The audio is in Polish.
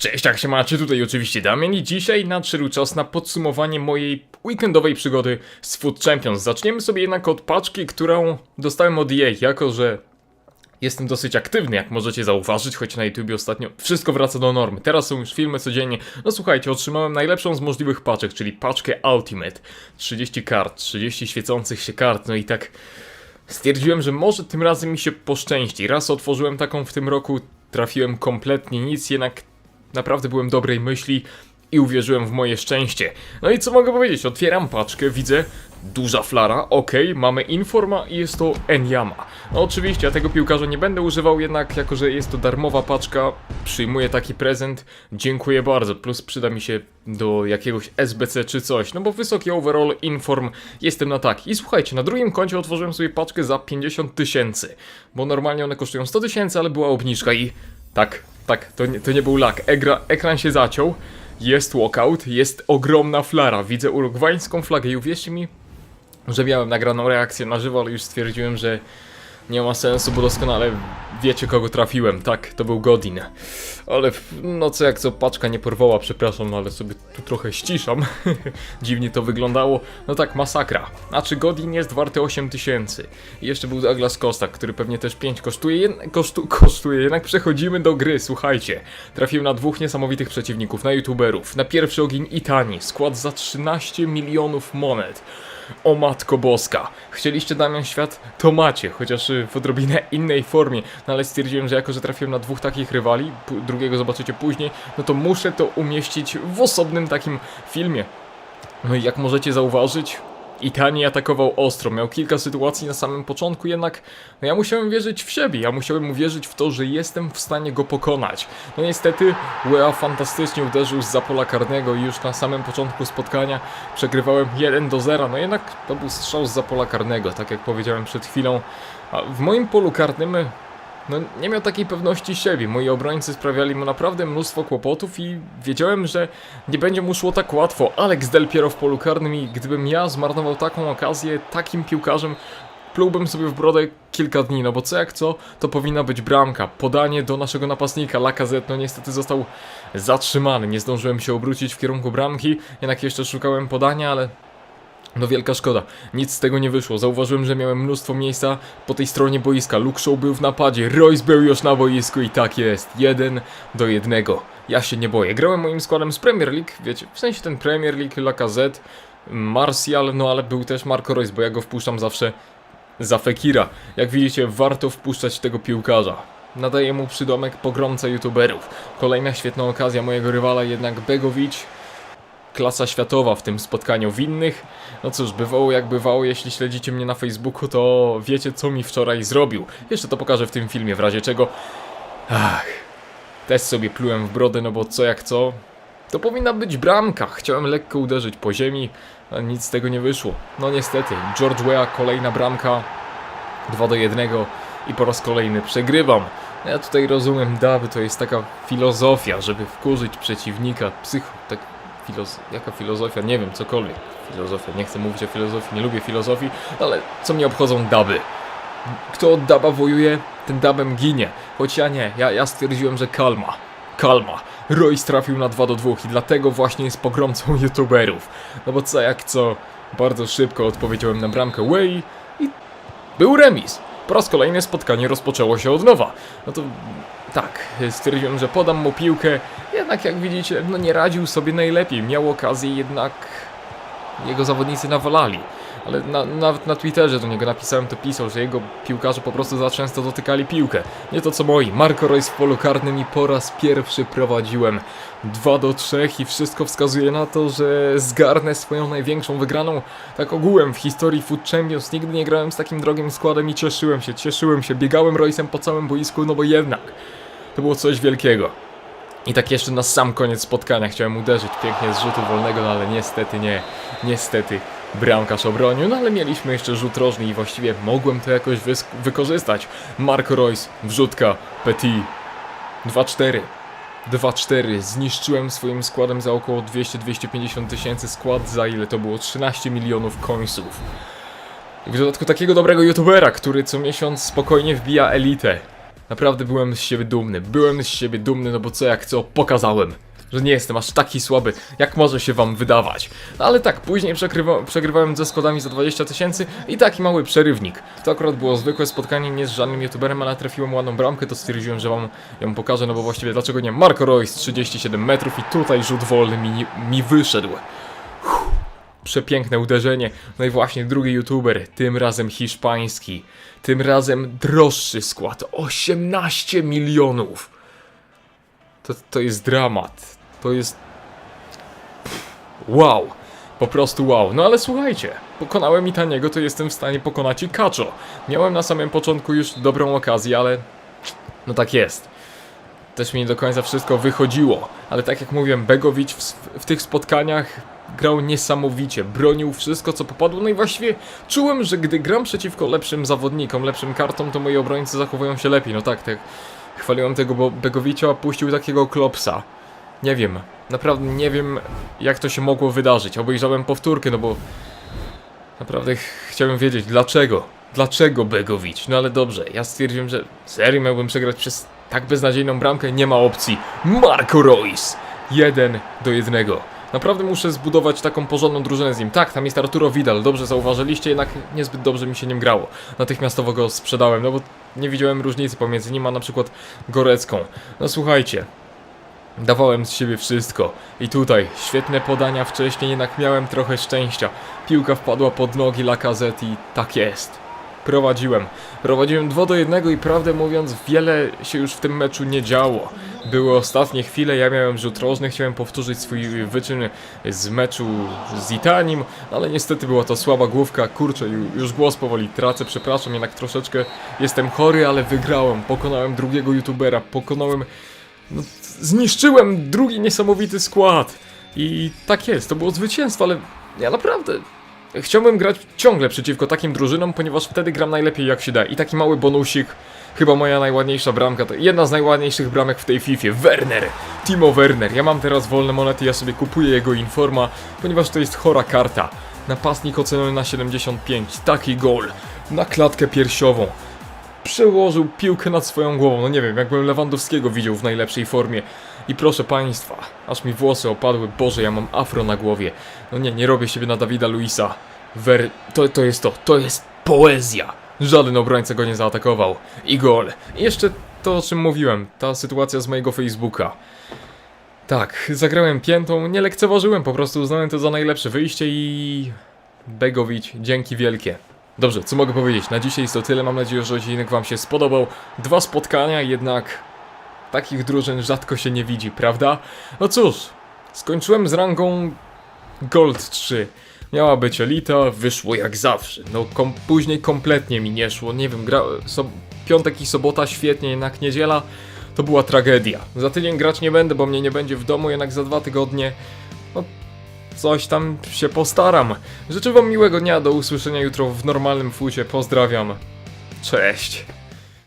Cześć, jak się macie? Tutaj oczywiście Damian i dzisiaj nadszedł czas na podsumowanie mojej weekendowej przygody z Food Champions. Zaczniemy sobie jednak od paczki, którą dostałem od EA, jako że jestem dosyć aktywny, jak możecie zauważyć, choć na YouTube ostatnio wszystko wraca do normy. Teraz są już filmy codziennie. No słuchajcie, otrzymałem najlepszą z możliwych paczek, czyli paczkę Ultimate. 30 kart, 30 świecących się kart, no i tak stwierdziłem, że może tym razem mi się poszczęści. Raz otworzyłem taką w tym roku, trafiłem kompletnie nic, jednak naprawdę byłem dobrej myśli i uwierzyłem w moje szczęście. No i co mogę powiedzieć? Otwieram paczkę, widzę duża flara, okej, mamy Informa i jest to Enyama. No oczywiście, ja tego piłkarza nie będę używał, jednak jako że jest to darmowa paczka, przyjmuję taki prezent, dziękuję bardzo, plus przyda mi się do jakiegoś SBC czy coś, no bo wysoki overall, Inform, jestem na tak. I słuchajcie, na drugim koncie otworzyłem sobie paczkę za 50 tysięcy, bo normalnie one kosztują 100 tysięcy, ale była obniżka i tak, tak, to nie, to nie był lak, Egra, ekran się zaciął, jest walkout, jest ogromna flara, widzę urugwańską flagę i uwierzcie mi, że miałem nagraną reakcję na żywo, ale już stwierdziłem, że nie ma sensu, bo doskonale wiecie kogo trafiłem. Tak, to był Godin. Ale no co jak co, paczka nie porwała, przepraszam, ale sobie tu trochę ściszam. Dziwnie to wyglądało. No tak, masakra. A czy Godin jest warty 8 tysięcy? I jeszcze był Douglas Costa, który pewnie też 5 kosztuje. Kosztu kosztuje, jednak przechodzimy do gry, słuchajcie. Trafiłem na dwóch niesamowitych przeciwników, na youtuberów. Na pierwszy ogień Itani, skład za 13 milionów monet. O matko boska. Chcieliście Damian Świat? To macie, chociaż w odrobinę innej formie. No ale stwierdziłem, że jako, że trafiłem na dwóch takich rywali, drugiego zobaczycie później, no to muszę to umieścić w osobnym takim filmie. No i jak możecie zauważyć, Itani atakował ostro, miał kilka sytuacji na samym początku, jednak no ja musiałem wierzyć w siebie, ja musiałem uwierzyć w to, że jestem w stanie go pokonać. No niestety, UEA fantastycznie uderzył z pola karnego i już na samym początku spotkania przegrywałem 1 do 0, no jednak to był strzał z pola karnego, tak jak powiedziałem przed chwilą. A w moim polu karnym no, nie miał takiej pewności siebie. Moi obrońcy sprawiali mu naprawdę mnóstwo kłopotów i wiedziałem, że nie będzie mu szło tak łatwo. Alex Del Piero w polu karnym i gdybym ja zmarnował taką okazję, takim piłkarzem, plułbym sobie w brodę kilka dni, no bo co jak co, to powinna być bramka. Podanie do naszego napastnika, Lacazette, no niestety został zatrzymany. Nie zdążyłem się obrócić w kierunku bramki, jednak jeszcze szukałem podania, ale no wielka szkoda, nic z tego nie wyszło. Zauważyłem, że miałem mnóstwo miejsca po tej stronie boiska. Luke Shaw był w napadzie, Royce był już na boisku i tak jest, jeden do jednego. Ja się nie boję. Grałem moim składem z Premier League, wiecie, w sensie ten Premier League, Lacazette, Martial, no ale był też Marco Royce, bo ja go wpuszczam zawsze za Fekira. Jak widzicie, warto wpuszczać tego piłkarza. Nadaję mu przydomek pogromca youtuberów. Kolejna świetna okazja mojego rywala, jednak Begovic klasa światowa w tym spotkaniu winnych. No cóż, bywało jak bywało, jeśli śledzicie mnie na Facebooku, to wiecie co mi wczoraj zrobił. Jeszcze to pokażę w tym filmie, w razie czego... Ach, też sobie plułem w brodę, no bo co jak co... To powinna być bramka. Chciałem lekko uderzyć po ziemi, a nic z tego nie wyszło. No niestety, George Weah, kolejna bramka, 2 do 1 i po raz kolejny przegrywam. Ja tutaj rozumiem, Dawy, to jest taka filozofia, żeby wkurzyć przeciwnika, psycho, tak, filoz... jaka filozofia, nie wiem, cokolwiek. Filozofia, nie chcę mówić o filozofii, nie lubię filozofii, ale co mnie obchodzą daby? Kto od daba wojuje, ten dabem ginie. Choć ja nie, ja, ja stwierdziłem, że kalma. Kalma. Royce trafił na 2 do 2 i dlatego właśnie jest pogromcą youtuberów. No bo co jak co, bardzo szybko odpowiedziałem na bramkę Way i był remis. Po raz kolejny spotkanie rozpoczęło się od nowa. No to tak, stwierdziłem, że podam mu piłkę. Jednak jak widzicie, no nie radził sobie najlepiej. Miał okazję, jednak jego zawodnicy nawalali. Ale na, nawet na Twitterze do niego napisałem, to pisał, że jego piłkarze po prostu za często dotykali piłkę. Nie to co moi. Marco Royce w polu karnym i po raz pierwszy prowadziłem 2 do 3 i wszystko wskazuje na to, że zgarnę swoją największą wygraną. Tak ogółem w historii Food Champions nigdy nie grałem z takim drogim składem i cieszyłem się, cieszyłem się. Biegałem Royce'em po całym boisku, no bo jednak to było coś wielkiego. I tak jeszcze na sam koniec spotkania chciałem uderzyć pięknie z rzutu wolnego, no ale niestety nie. Niestety bramkarz obronił, no ale mieliśmy jeszcze rzut rożny i właściwie mogłem to jakoś wykorzystać. Marco Royce, wrzutka, Petit, 2-4. 2-4. Zniszczyłem swoim składem za około 200-250 tysięcy skład, za ile to było 13 milionów końców. W dodatku takiego dobrego youtubera, który co miesiąc spokojnie wbija elitę. Naprawdę byłem z siebie dumny. Byłem z siebie dumny, no bo co jak co, pokazałem. Że nie jestem aż taki słaby, jak może się wam wydawać. No ale tak, później przegrywa, przegrywałem ze składami za 20 tysięcy i taki mały przerywnik. To akurat było zwykłe spotkanie, nie z żadnym youtuberem, ale trafiłem ładną bramkę, to stwierdziłem, że wam ją pokażę, no bo właściwie dlaczego nie? Marco Royce 37 metrów i tutaj rzut wolny mi, mi wyszedł. Przepiękne uderzenie. No i właśnie drugi youtuber, tym razem hiszpański. Tym razem droższy skład 18 milionów. To, to jest dramat. To jest. Wow. Po prostu wow. No ale słuchajcie, pokonałem i taniego, to jestem w stanie pokonać i Kaczo. Miałem na samym początku już dobrą okazję, ale. No tak jest. Też mi nie do końca wszystko wychodziło, ale tak jak mówiłem, Begowicz w, w tych spotkaniach grał niesamowicie, bronił wszystko co popadło, no i właściwie czułem, że gdy gram przeciwko lepszym zawodnikom, lepszym kartom, to moi obrońcy zachowują się lepiej, no tak, tak. Chwaliłem tego, bo Begowicza puścił takiego klopsa. Nie wiem, naprawdę nie wiem jak to się mogło wydarzyć. Obejrzałem powtórkę, no bo naprawdę ch- chciałem wiedzieć dlaczego. Dlaczego Begowicz? No ale dobrze, ja stwierdziłem, że serio miałbym przegrać przez tak beznadziejną bramkę, nie ma opcji. Marco Royce! Jeden do jednego. Naprawdę muszę zbudować taką porządną drużynę z nim. Tak, tam jest Arturo Vidal, dobrze zauważyliście, jednak niezbyt dobrze mi się nim grało. Natychmiastowo go sprzedałem, no bo nie widziałem różnicy pomiędzy nim a na przykład Gorecką. No słuchajcie, Dawałem z siebie wszystko. I tutaj, świetne podania wcześniej, jednak miałem trochę szczęścia. Piłka wpadła pod nogi Lacazette i tak jest. Prowadziłem. Prowadziłem 2 do 1 i prawdę mówiąc, wiele się już w tym meczu nie działo. Były ostatnie chwile, ja miałem rzut rożny, chciałem powtórzyć swój wyczyn z meczu z Itanim, ale niestety była to słaba główka, kurczę, ju- już głos powoli tracę, przepraszam, jednak troszeczkę jestem chory, ale wygrałem, pokonałem drugiego youtubera, pokonałem no, zniszczyłem drugi niesamowity skład. I tak jest, to było zwycięstwo, ale ja naprawdę chciałbym grać ciągle przeciwko takim drużynom, ponieważ wtedy gram najlepiej jak się da. I taki mały bonusik, chyba moja najładniejsza bramka, to jedna z najładniejszych bramek w tej Fifie. Werner, Timo Werner. Ja mam teraz wolne monety, ja sobie kupuję jego informa, ponieważ to jest chora karta. Napastnik oceniony na 75, taki gol, na klatkę piersiową przełożył piłkę nad swoją głową. No nie wiem, jakbym Lewandowskiego widział w najlepszej formie. I proszę państwa, aż mi włosy opadły. Boże, ja mam afro na głowie. No nie, nie robię siebie na Dawida Luisa. Wer... To, to jest to, to jest poezja. Żaden obrońca go nie zaatakował. I gol. I jeszcze to, o czym mówiłem, ta sytuacja z mojego Facebooka. Tak, zagrałem piętą, nie lekceważyłem, po prostu uznałem to za najlepsze wyjście i... Begowicz, dzięki wielkie. Dobrze, co mogę powiedzieć? Na dzisiaj jest to tyle. Mam nadzieję, że odcinek Wam się spodobał. Dwa spotkania, jednak takich drużyn rzadko się nie widzi, prawda? No cóż, skończyłem z rangą Gold 3. Miała być elita, wyszło jak zawsze. No kom później kompletnie mi nie szło. Nie wiem, gra so piątek i sobota świetnie, jednak niedziela to była tragedia. Za tydzień grać nie będę, bo mnie nie będzie w domu, jednak za dwa tygodnie coś tam się postaram. Życzę wam miłego dnia, do usłyszenia jutro w normalnym fucie. Pozdrawiam. Cześć.